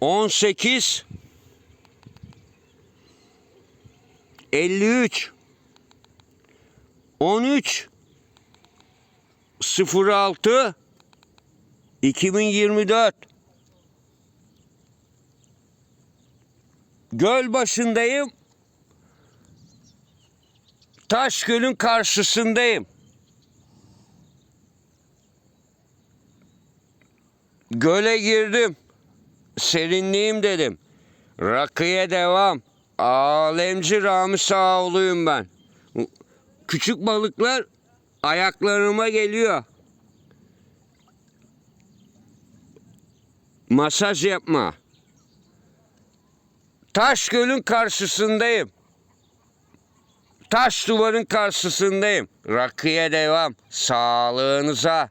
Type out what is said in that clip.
18 53 13 06 2024 Göl başındayım. Taş Göl'ün karşısındayım. Göle girdim. Serinleyeyim dedim. Rakıya devam. Alemci Rami Sağoğlu'yum ben. Küçük balıklar ayaklarıma geliyor. Masaj yapma. Taş Göl'ün karşısındayım. Taş duvarın karşısındayım. Rakıya devam. Sağlığınıza.